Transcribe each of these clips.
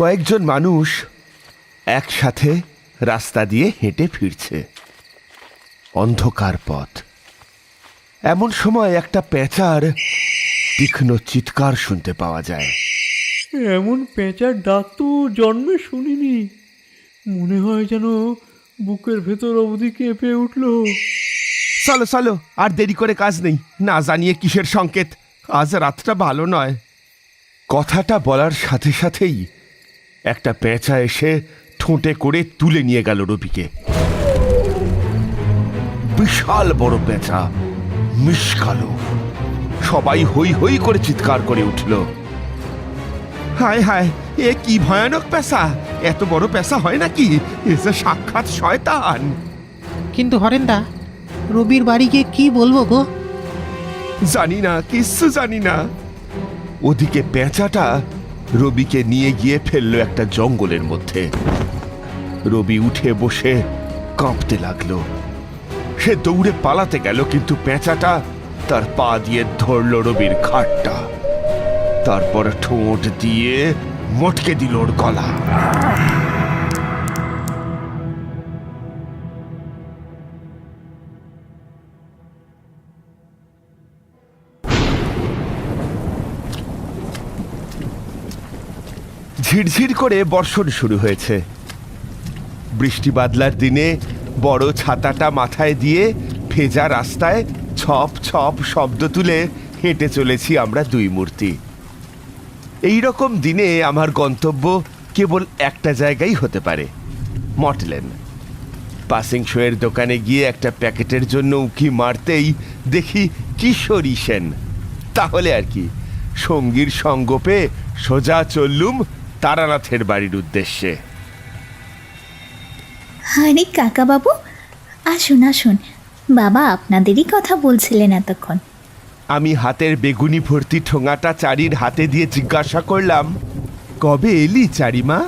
কয়েকজন মানুষ একসাথে রাস্তা দিয়ে হেঁটে ফিরছে। অন্ধকার পথ। এমন সময় একটা পেঁচার তীক্ষ্ণ চিৎকার শুনতে পাওয়া যায়। এমন পেঁচার ডাক তো জন্মে শুনিনি। মনে হয় যেন বুকের ভেতর অবধি কেঁপে উঠল। চলো চলো আর দেরি করে কাজ নেই। না জানিয়ে কিসের সংকেত। আজ রাতটা ভালো নয়। কথাটা বলার সাথে সাথেই একটা পেঁচা এসে ঠোঁটে করে তুলে নিয়ে গেল রবিকে। বিশাল বড় পেঁচা মিসকালো সবাই হই হই করে চিৎকার করে উঠল। হায় হায় এ কি ভয়ানক পেশা এত বড় পেশা হয় নাকি? এসে সাক্ষাৎ শয়তান। কিন্তু হরেন্দা রবির বাড়ি গিয়ে কি বলব গো? জানি না কিচ্ছু জানি না। ওদিকে পেঁচাটা রবিকে নিয়ে গিয়ে ফেলল একটা জঙ্গলের মধ্যে। রবি উঠে বসে কাঁপতে লাগল। সে দৌড়ে পালাতে গেল, কিন্তু পেঁচাটা তার পা দিয়ে ধরল রবির খাটটা। তারপর ঠোঁট দিয়ে মটকে দিল ওর গলা। ঝিরঝির করে বর্ষণ শুরু হয়েছে। বৃষ্টি বাদলার দিনে বড় ছাতাটা মাথায় দিয়ে ভেজা রাস্তায় ছপ ছপ শব্দ তুলে হেঁটে চলেছি আমরা দুই মূর্তি। এই রকম দিনে আমার গন্তব্য কেবল একটা জায়গায় হতে পারে, মটলেন। পাসিং শোয়ের দোকানে গিয়ে একটা প্যাকেটের জন্য উকি মারতেই দেখি কিশোরী সেন। তাহলে আর কি, সঙ্গীর সঙ্গ পেয়ে সোজা চললুম তারানাথের বাড়ির উদ্দেশ্যে। আরে কাকা বাবু আসুন আসুন। বাবা আপনাদেরই কথা বলছিলেন এতক্ষণ। আমি হাতের বেগুনি ভর্তি ঠোঙাটা চারির হাতে দিয়ে জিজ্ঞাসা করলাম কবে এলি চারিমা?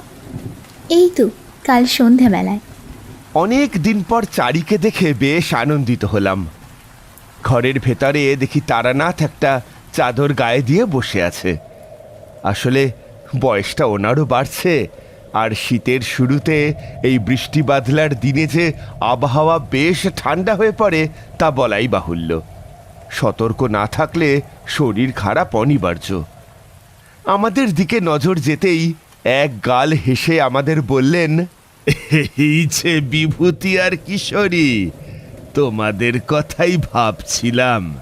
এই তো কাল সন্ধ্যাবেলায় অনেক দিন পর চারিকে দেখে বেশ আনন্দিত হলাম। ঘরের ভেতরে দেখি তারানাথ একটা চাদর গায়ে দিয়ে বসে আছে। আসলে বয়সটা ওনারও বাড়ছে। আর শীতের শুরুতে এই বৃষ্টি বাদলার দিনে যে আবহাওয়া বেশ ঠান্ডা হয়ে পড়ে, তা বলাই বাহুল্য। সতর্ক না থাকলে শরীর খারাপ অনিবার্য। আমাদের দিকে নজর যেতেই এক গাল হেসে আমাদের বললেন, এই যে বিভূতি আর কিশোরী, তোমাদের কথাই ভাবছিলাম।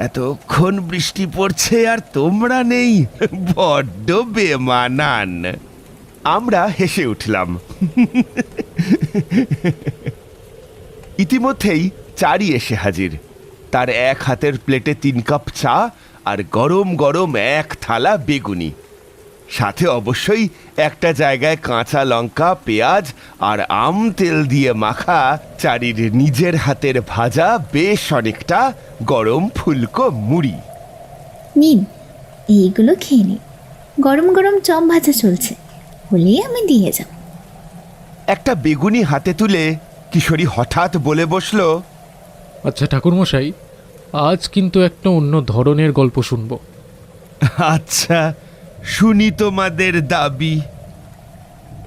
এতক্ষণ বৃষ্টি পড়ছে আর তোমরা নেই। বড্ড বেমানান। আমরা হেসে উঠলাম। ইতিমধ্যেই চারি এসে হাজির। তার এক হাতের প্লেটে তিন কাপ চা আর গরম গরম এক থালা বেগুনি। সাথে অবশ্যই একটা জায়গায় কাঁচা লঙ্কা পেঁয়াজ আর আম তেল দিয়ে মাখা চারির নিজের হাতের ভাজা বেশ অনেকটা গরম ফুলকো মুড়ি। নিন এইগুলো খেয়ে নিন। গরম গরম চপ ভাজা চলছে হলেই আমি দিয়ে যাব। একটা বেগুনি হাতে তুলে কিশোরী হঠাৎ বলে বসল আচ্ছা ঠাকুরমশাই আজ কিন্তু একটা অন্য ধরনের গল্প শুনব। আচ্ছা শুনি তোমাদের দাবি।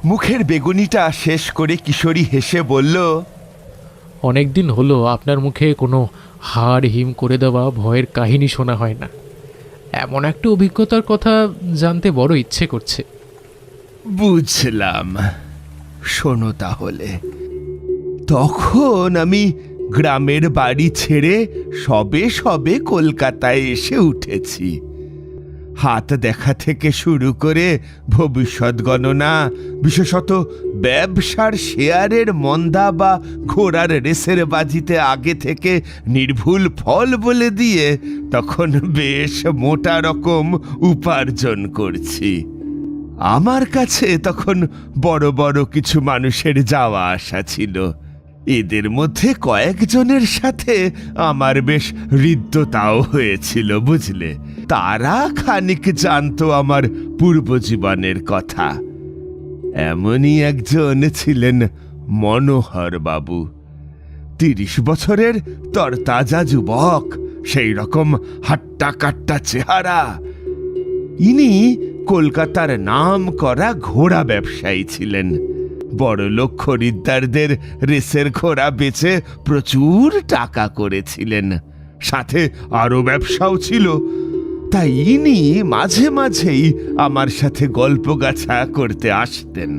মুখের বেগুনিটা শেষ করে কিশোরী হেসে বলল অনেক দিন হলো আপনার মুখে কোনো হাড় হিম করে দেওয়া ভয়ের কাহিনী শোনা হয় না। এমন একটা অভিজ্ঞতার কথা জানতে বড় ইচ্ছে করছে। বুঝলাম। শোনো তাহলে। তখন আমি গ্রামের বাড়ি ছেড়ে সবে সবে কলকাতায় এসে উঠেছি। হাত দেখা থেকে শুরু করে ভবিষ্যৎ গণনা, বিশেষত ব্যবসার শেয়ারের মন্দা বা ঘোড়ার রেসের বাজিতে আগে থেকে নির্ভুল ফল বলে দিয়ে তখন বেশ মোটা রকম উপার্জন করছি। আমার কাছে তখন বড় বড় কিছু মানুষের যাওয়া আসা ছিল। এদের মধ্যে কয়েকজনের সাথে আমার বেশ হৃদ্যতাও হয়েছিল, বুঝলে? তারা খানিক জানতো আমার পূর্বজীবনের কথা। এমনই একজন ছিলেন মনোহর বাবু। তিরিশ বছরের তরতাজা যুবক, সেই রকম হাট্টা কাট্টা চেহারা। ইনি কলকাতার নাম করা ঘোড়া ব্যবসায়ী ছিলেন। বড়লোক খরিদ্দারদের রেসের ঘোড়া বেচে প্রচুর টাকা করেছিলেন। সাথে আরও ব্যবসাও ছিল। তাই ইনি মাঝে মাঝেই আমার সাথে গল্প গাছা করতে আসতেন।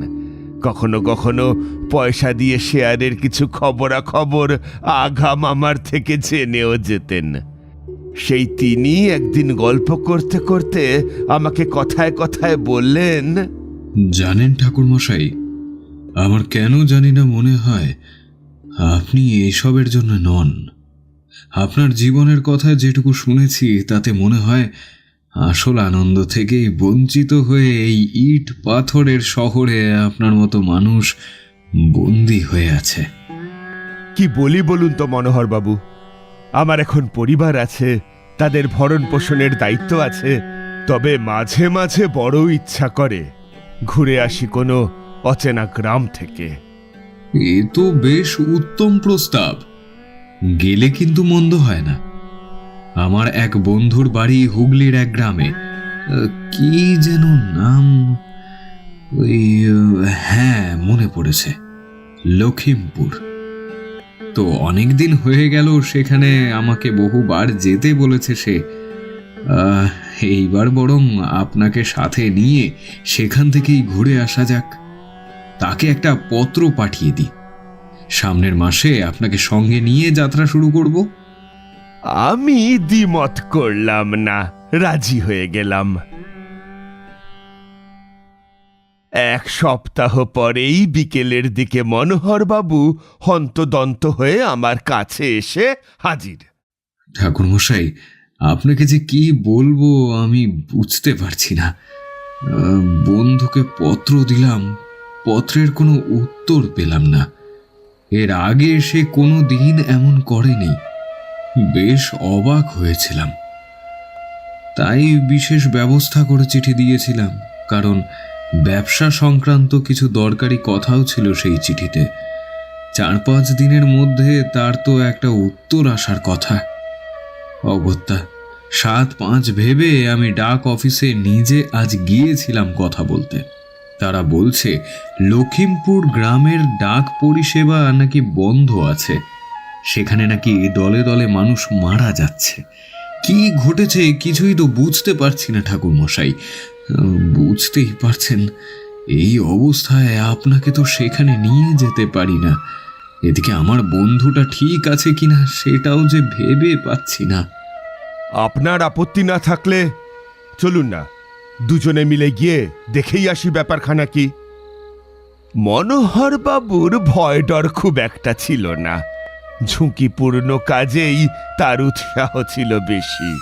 কখনো কখনো পয়সা দিয়ে শেয়ারের কিছু খবরাখবর আঘাম আমার থেকে জেনেও যেতেন। সেই তিনি একদিন গল্প করতে করতে আমাকে কথায় কথায় বললেন, জানেন ঠাকুরমশাই, আমার কেন জানি না মনে হয় আপনি এসবের জন্য নন। আপনার জীবনের কথা যেটুকু শুনেছি তাতে মনে হয় আসল আনন্দ থেকেই বঞ্চিত হয়ে এই ইট পাথরের শহরে আপনার মতো মানুষ বন্দি হয়ে আছে। কি বলি বলুন তো মনোহর বাবু? আমার এখন পরিবার আছে তাদের ভরণ পোষণের দায়িত্ব আছে তবে মাঝে মাঝে বড় ইচ্ছা করে ঘুরে আসি কোনো অচেনা গ্রাম থেকে। এ তো বেশ উত্তম প্রস্তাব। গেলে কিন্তু মন্দ হয় না। আমার এক বন্ধুর বাড়ি হুগলির এক গ্রামে। কি যেন নাম? ওই হ্যাঁ মনে পড়েছে। লখিমপুর তো অনেক দিন হয়ে গেল, সেখানে আমাকে বহুবার যেতে বলেছে সে। এইবার বরং আপনাকে সাথে নিয়ে সেখান থেকেই ঘুরে আসা যাক। তাকে একটা পত্র পাঠিয়ে দিই। সামনের মাসে আপনাকে সঙ্গে নিয়ে যাত্রা শুরু করব। আমি দ্বিমত করলাম না রাজি হয়ে গেলাম। এক সপ্তাহ পরেই বিকেলের দিকে মনোহরবাবু হন্তদন্ত হয়ে আমার কাছে এসে হাজির। ঠাকুরমশাই আপনাকে যে কি বলব আমি বুঝতে পারছি না। বন্ধুকে পত্র দিলাম পত্রের কোনো উত্তর পেলাম না। এর আগে সে কোনো দিন এমন করেনি। বেশ অবাক হয়েছিলাম। তাই বিশেষ ব্যবস্থা করে চিঠি দিয়েছিলাম, কারণ ব্যবসা সংক্রান্ত কিছু দরকারি কথাও ছিল সেই চিঠিতে। চার পাঁচ দিনের মধ্যে তার তো একটা উত্তর আসার কথা। অগত্যা সাত পাঁচ ভেবে আমি ডাক অফিসে নিজে আজ গিয়েছিলাম কথা বলতে। তারা বলছে লখিমপুর গ্রামের ডাক পরিষেবা নাকি বন্ধ আছে। সেখানে নাকি দলে দলে মানুষ মারা যাচ্ছে। কি ঘটেছে কিছুই তো বুঝতে পারছি না ঠাকুর মশাই বুঝতেই পারছেন, এই অবস্থায় আপনাকে তো সেখানে নিয়ে যেতে পারি না। এদিকে আমার বন্ধুটা ঠিক আছে কিনা সেটাও যে ভেবে পাচ্ছি না। আপনার আপত্তি না থাকলে চলুন না। দুজনে মিলে গিয়ে দেখেই আসি ব্যাপারখানা কি। মনোহর বাবুর ভয় ডর খুব একটা ছিল না। ঝুঁকিপূর্ণ কাজেই তার উৎসাহ ছিল বেশি।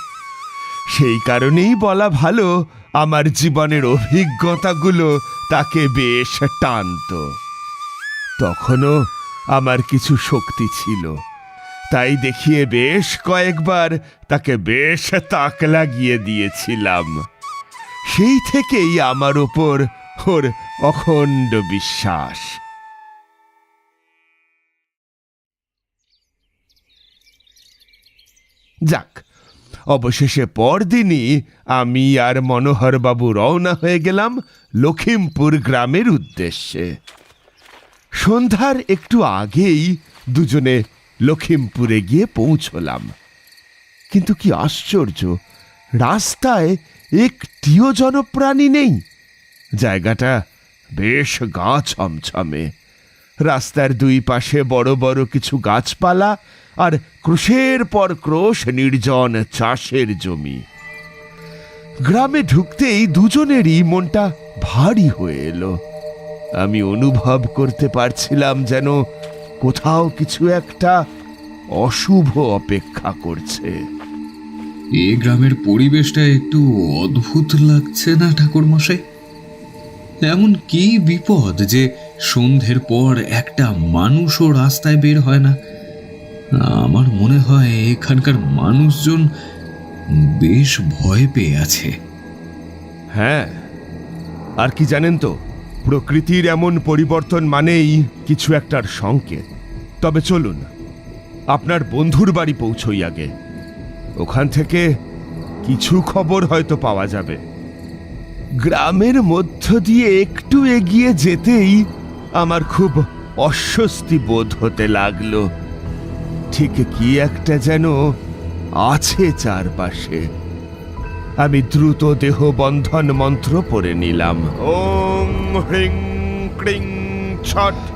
সেই কারণেই বলা ভালো, আমার জীবনের অভিজ্ঞতাগুলো তাকে বেশ টানত। তখনও আমার কিছু শক্তি ছিল। তাই দেখিয়ে বেশ কয়েকবার তাকে বেশ তাক লাগিয়ে দিয়েছিলাম। সেই থেকেই আমার ওপর ওর অখণ্ড বিশ্বাস। যাক, অবশেষে পরদিনই আমি আর মনোহরবাবু রওনা হয়ে গেলাম লখিমপুর গ্রামের উদ্দেশ্যে। সন্ধ্যার একটু আগেই দুজনে লখিমপুরে গিয়ে পৌঁছলাম। কিন্তু কি আশ্চর্য, রাস্তায় একটিও জনপ্রাণী নেই। জায়গাটা বেশ গা ছমছমে। রাস্তার দুই পাশে বড় বড় কিছু গাছপালা আর ক্রোশের পর ক্রোশ নির্জন চাষের জমি। গ্রামে ঢুকতেই দুজনেরই মনটা ভারী হয়ে এলো। আমি অনুভব করতে পারছিলাম যেন কোথাও কিছু একটা অশুভ অপেক্ষা করছে। এ গ্রামের পরিবেশটা একটু অদ্ভুত লাগছে না ঠাকুর মশাই এমন কি বিপদ যে সন্ধ্যের পর একটা মানুষও রাস্তায় বের হয় না? আমার মনে হয় এখানকার মানুষজন বেশ ভয় পেয়ে আছে। হ্যাঁ আর কি জানেন তো, প্রকৃতির এমন পরিবর্তন মানেই কিছু একটার সংকেত। তবে চলুন, আপনার বন্ধুর বাড়ি পৌঁছই আগে। ওখান থেকে কিছু খবর হয়তো পাওয়া যাবে। গ্রামের মধ্য দিয়ে একটু এগিয়ে যেতেই আমার খুব অস্বস্তি বোধ হতে লাগল। ঠিক কি একটা যেন আছে চারপাশে। আমি দ্রুত দেহ বন্ধন মন্ত্র পড়ে নিলাম।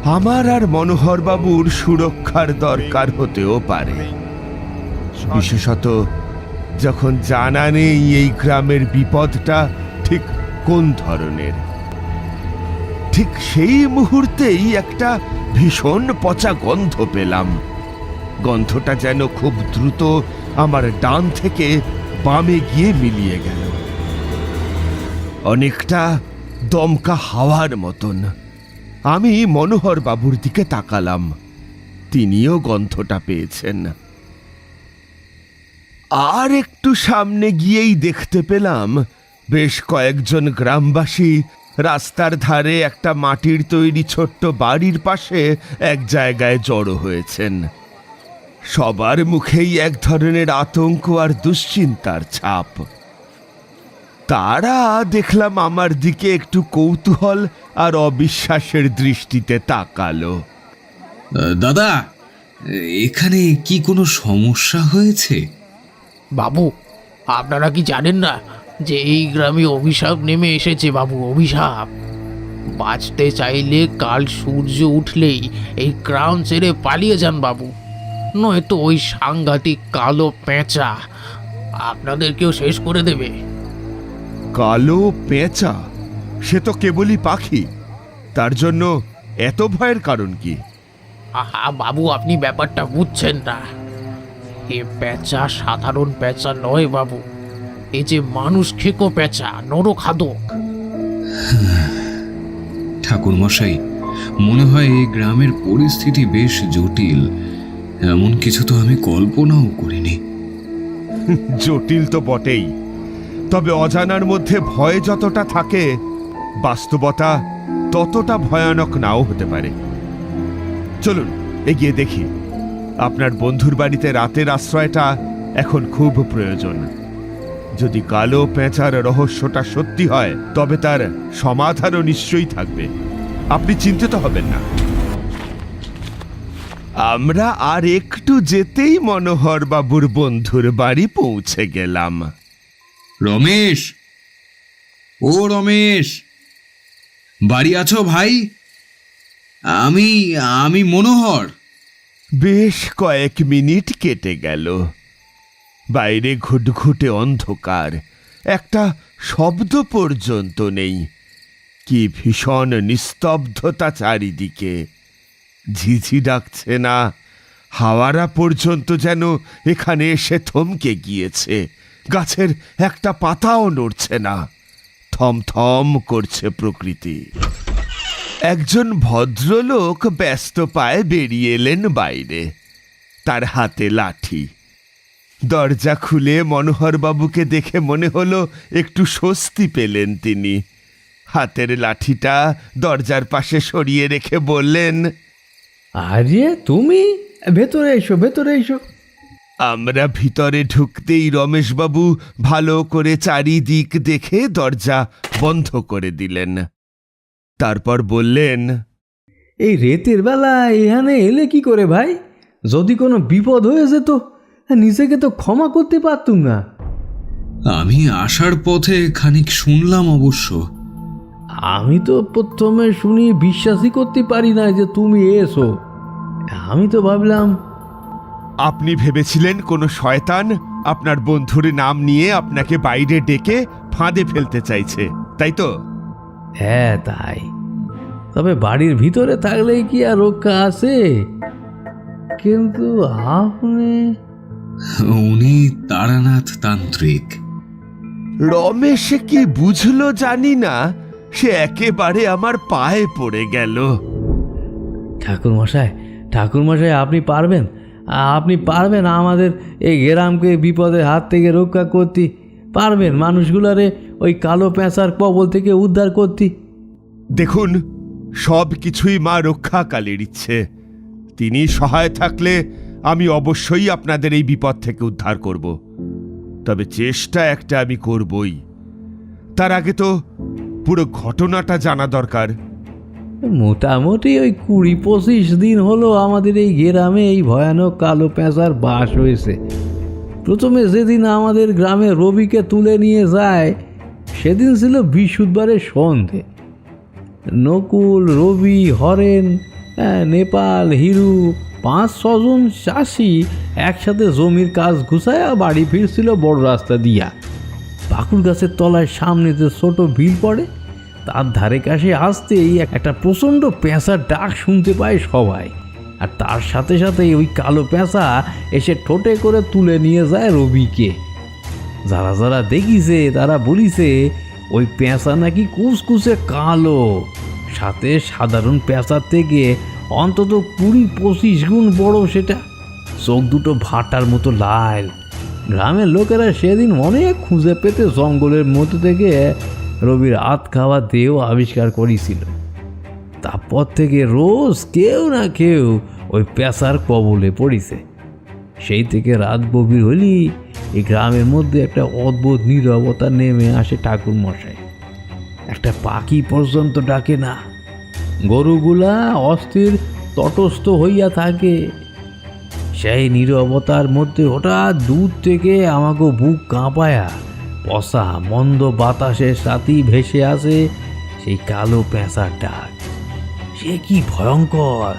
আমার আর মনোহর বাবুর সুরক্ষার দরকার হতেও পারে। বিশেষত যখন জানা নেই এই গ্রামের বিপদটা ঠিক কোন ধরনের। ঠিক সেই মুহূর্তেই একটা ভীষণ পচা গন্ধ পেলাম। গন্ধটা যেন খুব দ্রুত আমার ডান থেকে বামে গিয়ে মিলিয়ে গেল। অনেকটা দমকা হাওয়ার মতন। আমি মনোহর বাবুর দিকে তাকালাম। তিনিও গন্ধটা পেয়েছেন। আর একটু সামনে গিয়েই দেখতে পেলাম বেশ কয়েকজন গ্রামবাসী রাস্তার ধারে একটা মাটির তৈরি ছোট্ট বাড়ির পাশে এক জায়গায় জড়ো হয়েছেন। সবার মুখেই এক ধরনের আতঙ্ক আর দুশ্চিন্তার ছাপ। তারা দেখলাম আমার দিকে একটু কৌতূহল আর অবিশ্বাসের দৃষ্টিতে তাকালো। দাদা, এখানে কি কোনো সমস্যা হয়েছে? বাবু আপনারা কি জানেন না যে এই গ্রামে অভিশাপ নেমে এসেছে বাবু? অভিশাপ। বাঁচতে চাইলে কাল সূর্য উঠলেই এই গ্রাম ছেড়ে পালিয়ে যান বাবু। নয়তো ওই সাংঘাতিক কালো পেঁচা আপনাদেরকেও শেষ করে দেবে। কালো পেঁচা? সে তো কেবলই পাখি। তার জন্য এত ভয়ের কারণ কি? আহা বাবু আপনি ব্যাপারটা বুঝছেন না। এ পেঁচা সাধারণ পেঁচা নয় বাবু। এ যে মানুষ খেকো পেঁচা নরখাদক। ঠাকুরমশাই মনে হয় এই গ্রামের পরিস্থিতি বেশ জটিল। এমন কিছু তো আমি কল্পনাও করিনি। জটিল তো বটেই। তবে অজানার মধ্যে ভয় যতটা থাকে বাস্তবতা ততটা ভয়ানক নাও হতে পারে। চলুন এগিয়ে দেখি। আপনার বন্ধুর বাড়িতে রাতের আশ্রয়টা এখন খুব প্রয়োজন। যদি কালো পেঁচার রহস্যটা সত্যি হয়, তবে তার সমাধানও নিশ্চয়ই থাকবে। আপনি চিন্তিত হবেন না। আমরা আর একটু যেতেই মনোহর বাবুর বন্ধুর বাড়ি পৌঁছে গেলাম। রমেশ! ও রমেশ! বাড়ি আছো ভাই? আমি আমি মনোহর। বেশ কয়েক মিনিট কেটে গেল। বাইরে ঘুটঘুটে অন্ধকার। একটা শব্দ পর্যন্ত নেই। কি ভীষণ নিস্তব্ধতা চারিদিকে। ঝিঝি ডাকছে না। হাওয়ারা পর্যন্ত যেন এখানে এসে থমকে গিয়েছে। গাছের একটা পাতাও নড়ছে না। থমথম করছে প্রকৃতি। একজন ভদ্রলোক ব্যস্ত পায়ে বেরিয়ে এলেন বাইরে। তার হাতে লাঠি। দরজা খুলে মনোহরবাবুকে দেখে মনে হলো একটু স্বস্তি পেলেন তিনি। হাতের লাঠিটা দরজার পাশে সরিয়ে রেখে বললেন আরে তুমি? ভেতরে এসো ভেতরে এসো। আমরা ভিতরে ঢুকতেই রমেশবাবু ভালো করে চারিদিক দেখে দরজা বন্ধ করে দিলেন। তারপর বললেন এই রেতের বেলা এখানে এলে কি করে ভাই? যদি কোনো বিপদ হয়ে যেত নিজেকে তো ক্ষমা করতে পারতুম না। আমি আসার পথে খানিক শুনলাম অবশ্য। আমি তো প্রথমে শুনি বিশ্বাসই করতে পারি না যে তুমি এসো। আমি তো ভাবলাম আপনি ভেবেছিলেন কোনো শয়তান আপনার বন্ধুর নাম নিয়ে আপনাকে বাইরে ডেকে ফাঁদে ফেলতে চাইছে তাই তো? হ্যাঁ তাই। তবে বাড়ির ভিতরে থাকলেই কি আর রক্ষা আছে? কিন্তু আপনি? উনি তারানাথ তান্ত্রিক। রমেশ কি বুঝলো জানি না সে একেবারে আমার পায়ে পড়ে গেল। ঠাকুর মশাই ঠাকুর মশাই আপনি পারবেন? আপনি পারবেন আমাদের এই গ্রামকে বিপদের হাত থেকে রক্ষা করতে পারবেন? মানুষগুলারে ওই কালো পেঁচার কবল থেকে উদ্ধার করতে। দেখুন সব কিছুই মা রক্ষাকালীর ইচ্ছে। তিনি সহায় থাকলে আমি অবশ্যই আপনাদের এই বিপদ থেকে উদ্ধার করব। তবে চেষ্টা একটা আমি করবই। তার আগে তো পুরো ঘটনাটা জানা দরকার। মোটামুটি ওই কুড়ি পঁচিশ দিন হলো আমাদের এই গ্রামে এই ভয়ানক কালো পেঁচার বাস হয়েছে। প্রথমে যেদিন আমাদের গ্রামে রবিকে তুলে নিয়ে যায় সেদিন ছিল বৃহস্পতিবারের সন্ধে। নকুল রবি হরেন হ্যাঁ, নেপাল হিরু পাঁচ ছজন চাষি একসাথে জমির কাজ ঘুষায়া বাড়ি ফিরছিল বড় রাস্তা দিয়া। বাকুর গাছের তলায় সামনে যে ছোট বিল পড়ে তার ধারে কাছে আসতেই একটা প্রচণ্ড পেঁচার ডাক শুনতে পায় সবাই। আর তার সাথে সাথে ওই কালো পেঁচা এসে ঠোঁটে করে তুলে নিয়ে যায় রবিকে। যারা যারা দেখিছে, তারা বলিছে, ওই পেঁচা নাকি কুচকুচে কালো। সাথে সাধারণ পেঁচার থেকে অন্তত কুড়ি পঁচিশ গুণ বড় সেটা। চোখ দুটো ভাটার মতো লাল। গ্রামের লোকেরা সেদিন অনেক খুঁজে পেতে জঙ্গলের মধ্যে থেকে রবির হাত খাওয়া দেহ আবিষ্কার করেছিল। তারপর থেকে রোজ কেউ না কেউ ওই পেশার কবলে পড়িছে। সেই থেকে রাত গভীর হলি এই গ্রামের মধ্যে একটা অদ্ভুত নীরবতা নেমে আসে ঠাকুর মশাই একটা পাখি পর্যন্ত ডাকে না। গরুগুলা অস্থির, তটস্থ হইয়া থাকে। সেই নীরবতার মধ্যে হঠাৎ দূর থেকে আমাকে বুক কাঁপায়া পশা মন্দ বাতাসের সাথেই ভেসে আসে সেই কালো পেঁচার ডাক। সে কি ভয়ঙ্কর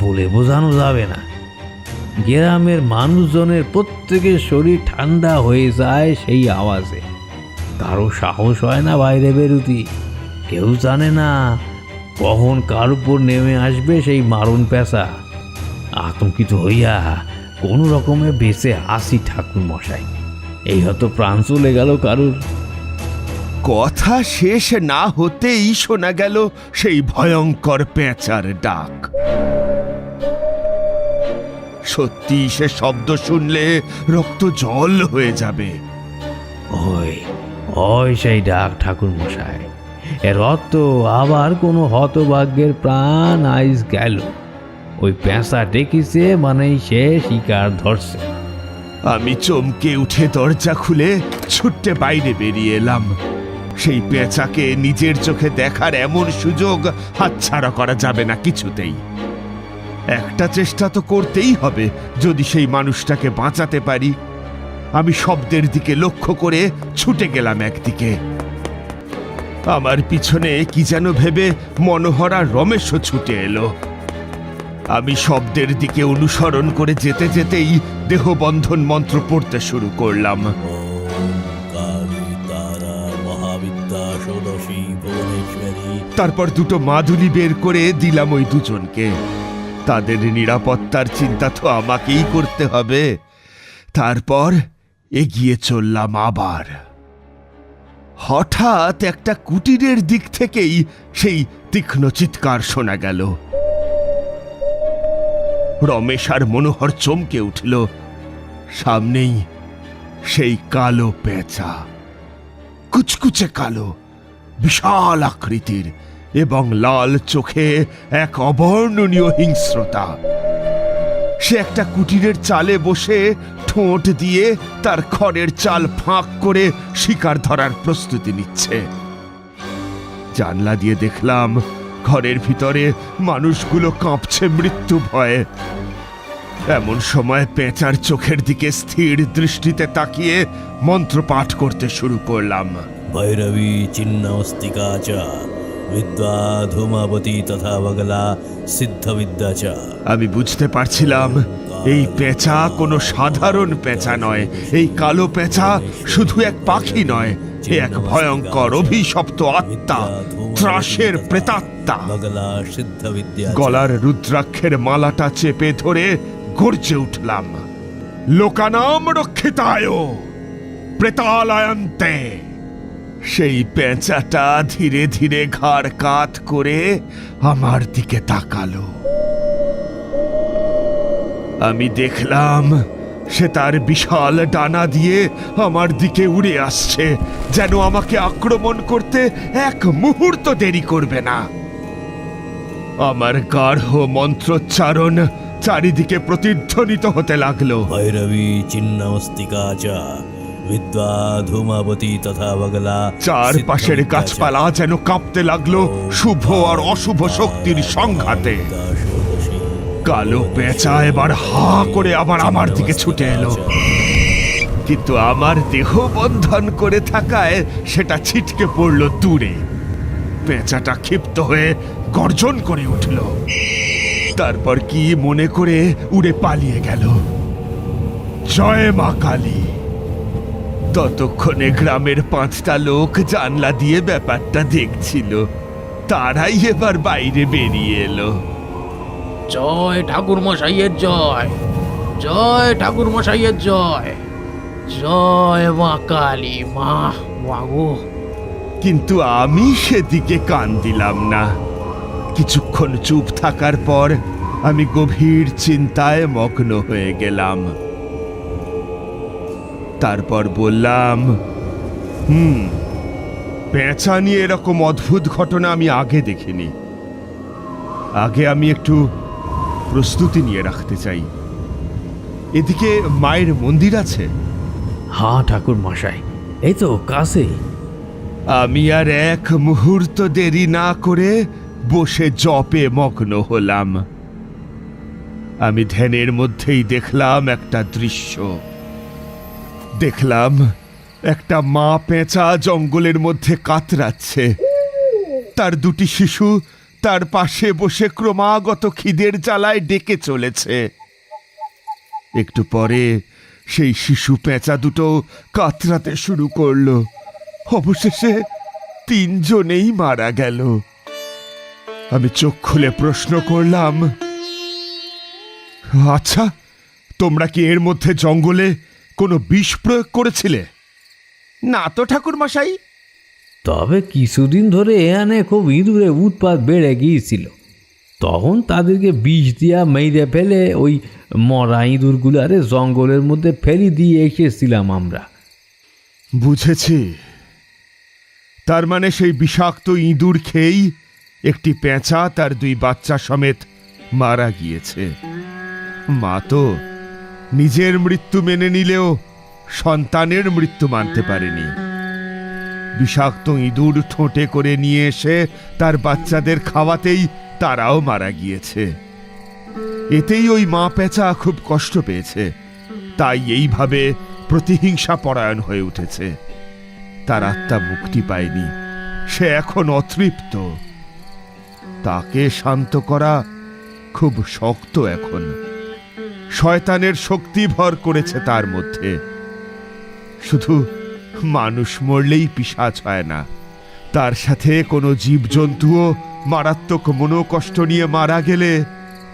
বলে বোঝানো যাবে না। গ্রামের মানুষজনের প্রত্যেকের শরীর ঠান্ডা হয়ে যায় সেই আওয়াজে। কারও সাহস হয় না বাইরে বেরুতি। কেউ জানে না কখন কার উপর নেমে আসবে সেই মারণ পেঁচা। আতঙ্কিত হইয়া কোনো রকমে বেঁচে আসি ঠাকুর মশাই এই হয়তো প্রাণ চলে গেল কারুর। কথা শেষ না হতেই শোনা গেল সেই ভয়ঙ্কর পেঁচার ডাক। সত্যি সে শব্দ শুনলে রক্ত জল হয়ে যাবে। ওই ওই সেই ডাক ঠাকুর মশাই। এর অর্থ আবার কোনো হতভাগ্যের প্রাণ আইস গেল। ওই পেঁচা ডেকেছে মানেই সে শিকার ধরছে। আমি চমকে উঠে দরজা খুলে ছুট্টে বাইরে বেরিয়ে এলাম। সেই পেঁচাকে নিজের চোখে দেখার এমন সুযোগ হাতছাড়া করা যাবে না কিছুতেই। একটা চেষ্টা তো করতেই হবে, যদি সেই মানুষটাকে বাঁচাতে পারি। আমি শব্দের দিকে লক্ষ্য করে ছুটে গেলাম একদিকে। আমার পিছনে কি যেন ভেবে মনোহরা রমেশও ছুটে এলো। আমি শব্দের দিকে অনুসরণ করে যেতে যেতেই দেহবন্ধন মন্ত্র পড়তে শুরু করলাম। তারপর দুটো মাদুলি বের করে দিলাম ওই দুজনকে। তাদের নিরাপত্তার চিন্তা তো আমাকেই করতে হবে। তারপর এগিয়ে চললাম আবার। হঠাৎ একটা কুটিরের দিক থেকেই সেই তীক্ষ্ণ চিৎকার শোনা গেল। রমেশ আর মনোহর চমকে উঠল। সামনেই সেই কালো পেঁচা। কুচকুচে কালো। বিশাল আকৃতির এবং লাল চোখে এক অবর্ণনীয় হিংস্রতা। সে একটা কুটিরের চালে বসে ঠোঁট দিয়ে তার খড়ের চাল ফাঁক করে শিকার ধরার প্রস্তুতি নিচ্ছে। জানলা দিয়ে দেখলাম ঘরের ভিতরে মানুষগুলো কাঁপছে মৃত্যু ভয়ে। এমন সময় পেঁচার চোখের দিকে স্থির দৃষ্টিতে তাকিয়ে মন্ত্র পাঠ করতে শুরু করলাম। ভৈরবী চিন্নস্তিকা চ বিদ্যা ধূমাবতী তথা বগলা সিদ্ধবিদ্যা চ আমি বুঝতে পারছিলাম এই পেঁচা কোনো সাধারণ পেঁচা নয় এই কালো পেঁচা শুধু এক পাখি নয় এ এক ভয়ঙ্কর অভিশপ্ত আত্মা ত্রাসের প্রেতাত্মা। গলার রুদ্রাক্ষের মালাটা চেপে ধরে গর্জে উঠলাম। লোকানাম রক্ষিতায় প্রেতালয়ন্তে। সেই পেঁচাটা ধীরে ধীরে ঘাড় কাত করে আমার দিকে তাকালো। আমি দেখলাম সে তার বিশাল ডানা দিয়ে আমার দিকে উড়ে আসছে, যেন আমাকে আক্রমণ করতে এক মুহূর্ত দেরি করবে না। আমার গাঢ় মন্ত্রোচ্চারণ চারিদিকে প্রতিধ্বনিত হতে লাগল। ভৈরবী চিন্নমস্তিকা চ ধূমাবতী তথা বগলা চারপাশের গাছপালা যেন কাঁপতে লাগল শুভ আর অশুভ শক্তির সংঘাতে। কালো পেঁচা এবার হা করে আবার আমার দিকে ছুটে এলো। কিন্তু আমার দেহ বন্ধন করে থাকায় সেটা ছিটকে পড়ল দূরে। পেঁচাটা ক্ষিপ্ত হয়ে গর্জন করে উঠল। তারপর কি মনে করে উড়ে পালিয়ে গেল? জয় মা কালী। ততক্ষণে গ্রামের পাঁচটা লোক জানলা দিয়ে ব্যাপারটা দেখছিল। তারাই এবার বাইরে বেরিয়ে এলো। জয় ঠাকুর মশাইয়ের জয় জয় ঠাকুর মশাইয়ের জয় জয় মা কালী মা মাগো কিন্তু আমি সেদিকে কান দিলাম না। কিছুক্ষণ চুপ থাকার পর আমি গভীর চিন্তায় মগ্ন হয়ে গেলাম। তারপর বললাম হুম পেঁচা নিয়ে এরকম অদ্ভুত ঘটনা আমি আগে দেখিনি। আগে আমি একটু প্রস্তুতি নিয়ে রাখতে চাই। এদিকে মায়ের মন্দির আছে? হ্যাঁ ঠাকুর মশাই এই তো কাছেই আমি আর এক মুহূর্ত দেরি না করে বসে জপে মগ্ন হলাম। আমি ধ্যানের মধ্যেই দেখলাম একটা দৃশ্য। দেখলাম একটা মা পেঁচা জঙ্গলের মধ্যে কাতরাচ্ছে। তার দুটি শিশু তার পাশে বসে ক্রমাগত খিদের জ্বালায় ডেকে চলেছে। একটু পরে সেই শিশু পেঁচা দুটো কাতরাতে শুরু করল। অবশেষে তিনজনেই মারা গেল। আমি চোখ খুলে প্রশ্ন করলাম আচ্ছা তোমরা কি এর মধ্যে জঙ্গলে কোনো বিষ প্রয়োগ করেছিলে? না তো ঠাকুর মশাই তবে কিছুদিন ধরে এখানে খুব ইঁদুরে উৎপাত বেড়ে গিয়েছিল। তখন তাদেরকে বিষ দিয়া মেরে ফেলে ওই মরা ইঁদুরগুলারে জঙ্গলের মধ্যে ফেলি দিয়ে এসেছিলাম আমরা। বুঝেছি। তার মানে সেই বিষাক্ত ইঁদুর খেয়েই একটি পেঁচা তার দুই বাচ্চা সমেত মারা গিয়েছে। মা তো নিজের মৃত্যু মেনে নিলেও সন্তানের মৃত্যু মানতে পারেনি। বিষাক্ত ইঁদুর ঠোঁটে করে নিয়ে এসে তার বাচ্চাদের খাওয়াতেই তারাও মারা গিয়েছে। এতেই ওই মা পেঁচা খুব কষ্ট পেয়েছে। তাই এইভাবে প্রতিহিংসা পরায়ণ হয়ে উঠেছে। তার আত্মা মুক্তি পায়নি। সে এখন অতৃপ্ত। তাকে শান্ত করা খুব শক্ত এখন। শয়তানের শক্তি ভর করেছে তার মধ্যে। শুধু মানুষ মরলেই পিসাচ হয় না। তার সাথে কোনো জীবজন্তুও মারাত্মক মনোকষ্ট নিয়ে মারা গেলে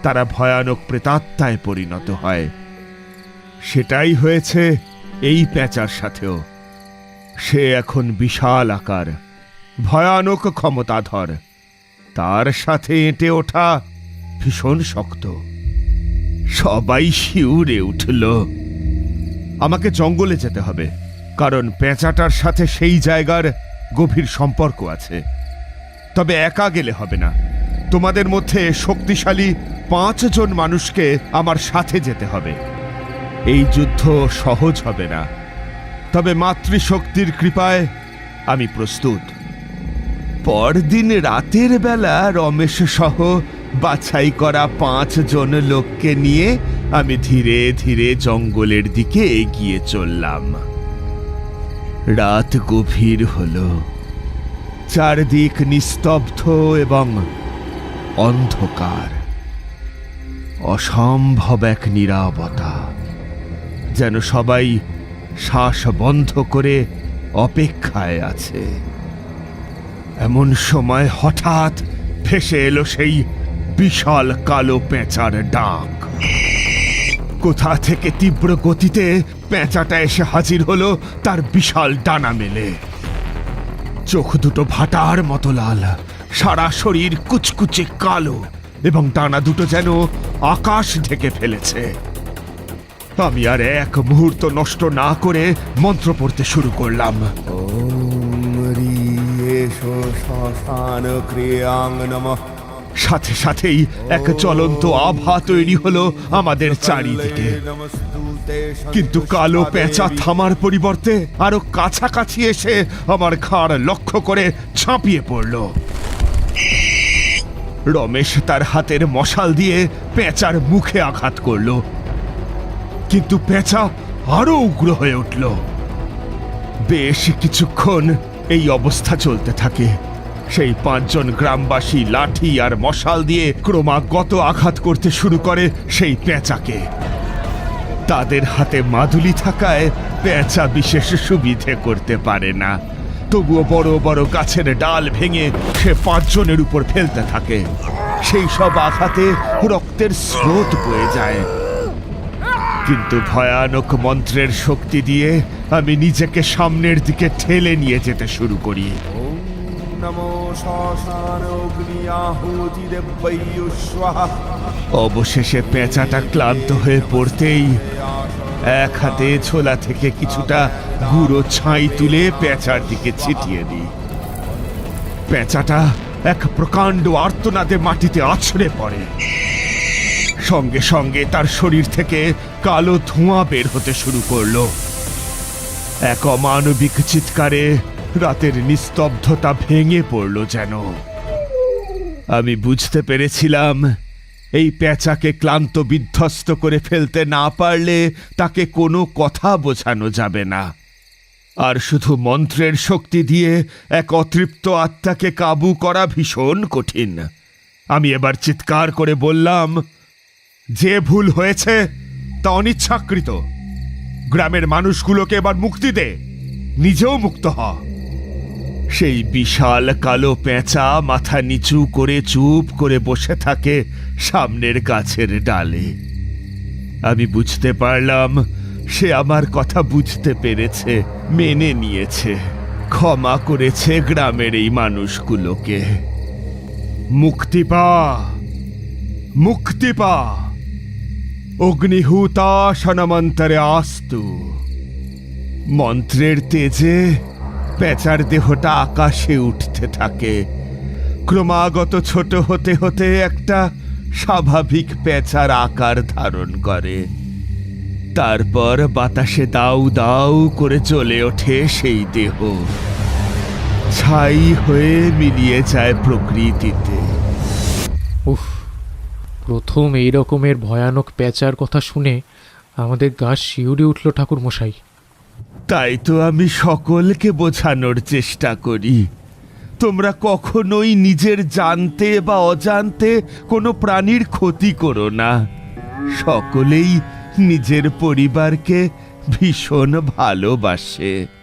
তারা ভয়ানক প্রেতাত্মায় পরিণত হয়। সেটাই হয়েছে এই প্যাঁচার সাথেও। সে এখন বিশাল আকার, ভয়ানক ক্ষমতাধর। তার সাথে এঁটে ওঠা ভীষণ শক্ত। সবাই শিউরে উঠল। আমাকে জঙ্গলে যেতে হবে, কারণ পেঁচাটার সাথে সেই জায়গার গভীর সম্পর্ক আছে। তবে একা গেলে হবে না। তোমাদের মধ্যে শক্তিশালী পাঁচজন মানুষকে আমার সাথে যেতে হবে। এই যুদ্ধ সহজ হবে না। তবে মাতৃশক্তির কৃপায় আমি প্রস্তুত। পরদিন রাতের বেলা রমেশ সহ বাছাই করা পাঁচজন লোককে নিয়ে আমি ধীরে ধীরে জঙ্গলের দিকে এগিয়ে চললাম। রাত গভীর হল। চারদিক নিস্তব্ধ এবং অন্ধকার। অসম্ভব এক নীরবতা, যেন সবাই শ্বাস বন্ধ করে অপেক্ষায় আছে। এমন সময় হঠাৎ ভেসে এলো সেই বিশাল কালো পেঁচার ডাক কোথা থেকে তীব্র গতিতে পেঁচাটা এসে হাজির হলো তার বিশাল ডানা মেলে চোখ দুটো ভাটার মতো লাল সারা শরীর কুচকুচে কালো এবং ডানা দুটো যেন আকাশ ঢেকে ফেলেছে আমি আর এক মুহূর্ত নষ্ট না করে মন্ত্র পড়তে শুরু করলাম শ্মশান ক্রিয়াং নমঃ সাথে সাথেই এক জ্বলন্ত আভা তৈরি হলো আমাদের চারিদিকে। কিন্তু কালো পেঁচা থামার পরিবর্তে আরও কাছাকাছি এসে আমার ঘাড় লক্ষ্য করে ঝাঁপিয়ে পড়ল। রমেশ তার হাতের মশাল দিয়ে পেঁচার মুখে আঘাত করল। কিন্তু পেঁচা আরও উগ্র হয়ে উঠল। বেশ কিছুক্ষণ এই অবস্থা চলতে থাকে। সেই পাঁচজন গ্রামবাসী লাঠি আর মশাল দিয়ে ক্রমাগত আঘাত করতে শুরু করে সেই পেঁচাকে। তাদের হাতে মাদুলি থাকায় পেঁচা বিশেষ সুবিধে করতে পারে না। তবুও বড় বড় গাছের ডাল ভেঙে সে পাঁচজনের উপর ফেলতে থাকে। সেই সব আঘাতে রক্তের স্রোত বয়ে যায়। কিন্তু ভয়ানক মন্ত্রের শক্তি দিয়ে আমি নিজেকে সামনের দিকে ঠেলে নিয়ে যেতে শুরু করি। অবশেষে পেঁচাটা ক্লান্ত হয়ে পড়তেই এক হাতে ছোলা থেকে কিছুটা গুঁড়ো ছাই তুলে পেঁচার দিকে ছিটিয়ে দিই। পেঁচাটা এক প্রকাণ্ড আর্তনাদে মাটিতে আছড়ে পড়ে। সঙ্গে সঙ্গে তার শরীর থেকে কালো ধোঁয়া বের হতে শুরু করল। এক অমানবিক চিৎকারে রাতের নিস্তব্ধতা ভেঙে পড়ল যেন। আমি বুঝতে পেরেছিলাম, এই পেঁচাকে ক্লান্ত বিধ্বস্ত করে ফেলতে না পারলে তাকে কোনো কথা বোঝানো যাবে না। আর শুধু মন্ত্রের শক্তি দিয়ে এক অতৃপ্ত আত্মাকে কাবু করা ভীষণ কঠিন। আমি এবার চিৎকার করে বললাম, যে ভুল হয়েছে তা অনিচ্ছাকৃত। গ্রামের মানুষগুলোকে এবার মুক্তি দে, নিজেও মুক্ত হ। সেই বিশাল কালো পেঁচা মাথা নিচু করে চুপ করে বসে থাকে সামনের গাছের ডালে। আমি বুঝতে পারলাম, সে আমার কথা বুঝতে পেরেছে, মেনে নিয়েছে, ক্ষমা করেছে গ্রামের এই মানুষগুলোকে। মুক্তি পা মুক্তি পা। অগ্নিহুতা সনমন্তরে আস্তু। মন্ত্রের তেজে পেঁচার দেহটা আকাশে উঠতে থাকে। ক্রমাগত ছোট হতে হতে একটা স্বাভাবিক পেঁচার আকার ধারণ করে। তারপর বাতাসে দাউ দাউ করে চলে ওঠে সেই দেহ। ছাই হয়ে মিলিয়ে যায় প্রকৃতিতে। উফ, প্রথম এই রকমের ভয়ানক প্যাঁচার কথা শুনে আমাদের গা শিউরে উঠল ঠাকুর মশাই তাই তো আমি সকলকে বোঝানোর চেষ্টা করি। তোমরা কখনোই নিজের জানতে বা অজান্তে কোনো প্রাণীর ক্ষতি করো না। সকলেই নিজের পরিবারকে ভীষণ ভালোবাসে।